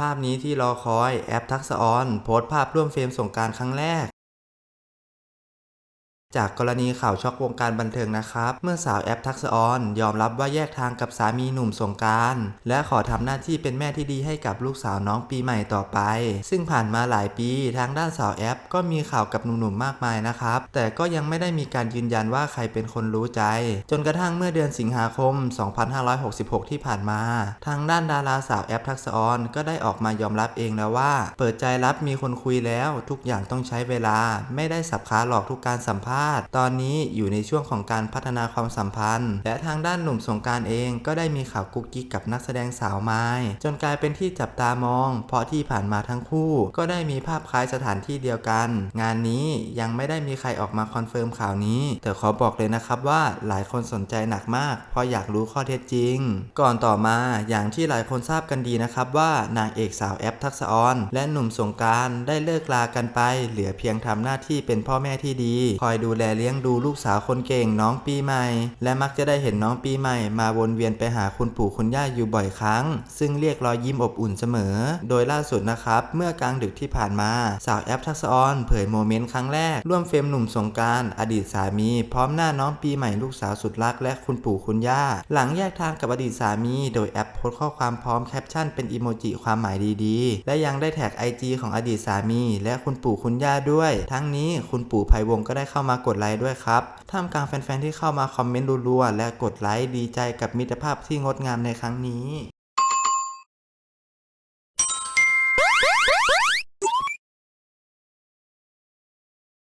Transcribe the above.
ภาพนี้ที่รอคอย แอปทักษะออน โพสต์ภาพร่วมเฟรมสงกรารครั้งแรก จากกรณีข่าวช็อกวงการบันเทิงนะครับ เมื่อสาวแอปทักษออนยอมรับว่าแยกทางกับสามีหนุ่มสงการ และขอทำหน้าที่เป็นแม่ที่ดีให้กับลูกสาวน้องปีใหม่ต่อไป ซึ่งผ่านมาหลายปีทางด้านสาวแอป ก็มีข่าวกับหนุ่มๆมากมายนะครับ แต่ก็ยังไม่ได้มีการยืนยันว่าใครเป็นคนรู้ใจ จนกระทั่งเมื่อเดือนสิงหาคม 2566 ที่ผ่านมา ทางด้านดาราสาวแอปทักษออนก็ได้ออกมายอมรับเองแล้วว่า เปิดใจรับมีคนคุยแล้ว ทุกอย่างต้องใช้เวลา ไม่ได้สับขาหลอกทุกการสัมภาษณ์ตอนนี้อยู่ในช่วงของการพัฒนาความสัมพันธ์ และทางด้านหนุ่มสงการเองก็ได้มีข่าวกุ๊กกิ๊กกับนักแสดงสาวไม้จนกลายเป็นที่จับตามอง เพราะที่ผ่านมาทั้งคู่ ก็ได้มีภาพคล้ายสถานที่เดียวกัน งานนี้ยังไม่ได้มีใครออกมาคอนเฟิร์มข่าวนี้ แต่ขอบอกเลยนะครับว่าหลายคนสนใจหนักมาก เพราะอยากรู้ข้อเท็จจริง ก่อนต่อมาอย่างที่หลายคนทราบกันดีนะครับว่านางเอกสาวแอปทักษะออน และหนุ่มสงการได้เลิกลากันไป เหลือเพียงทำหน้าที่เป็นพ่อแม่ที่ดี คอยดูแลเลี้ยงดูลูกสาวคนเก่งน้องปีใหม่ และมักจะได้เห็นน้องปีใหม่ มาวนเวียนไปหาคุณปู่คุณย่าอยู่บ่อยครั้ง ซึ่งเรียกรอยยิ้มอบอุ่นเสมอ โดยล่าสุดนะครับ เมื่อกลางดึกที่ผ่านมา สาวแอปทักษออนเผยโมเมนต์ครั้งแรก ร่วมเฟรมหนุ่มสงการอดีตสามี พร้อมหน้าน้องปีใหม่ลูกสาวสุดรักและคุณปู่คุณย่า หลังแยกทางกับอดีตสามี โดยแอปโพสข้อความพร้อมแคปชั่นเป็นอีโมจิความหมายดีๆ และยังได้แท็กไอจีของอดีตสามี และคุณปู่คุณย่าด้วย ทั้งนี้คุณปู่ไพวงศ์ก็ได้เข้ามาากดไลค์ด้วยครับท่ามกลางแฟนๆที่เข้ามาคอมเมนต์รัวๆและกดไลค์ดีใจกับมิตรภาพที่งดงามในครั้งนี้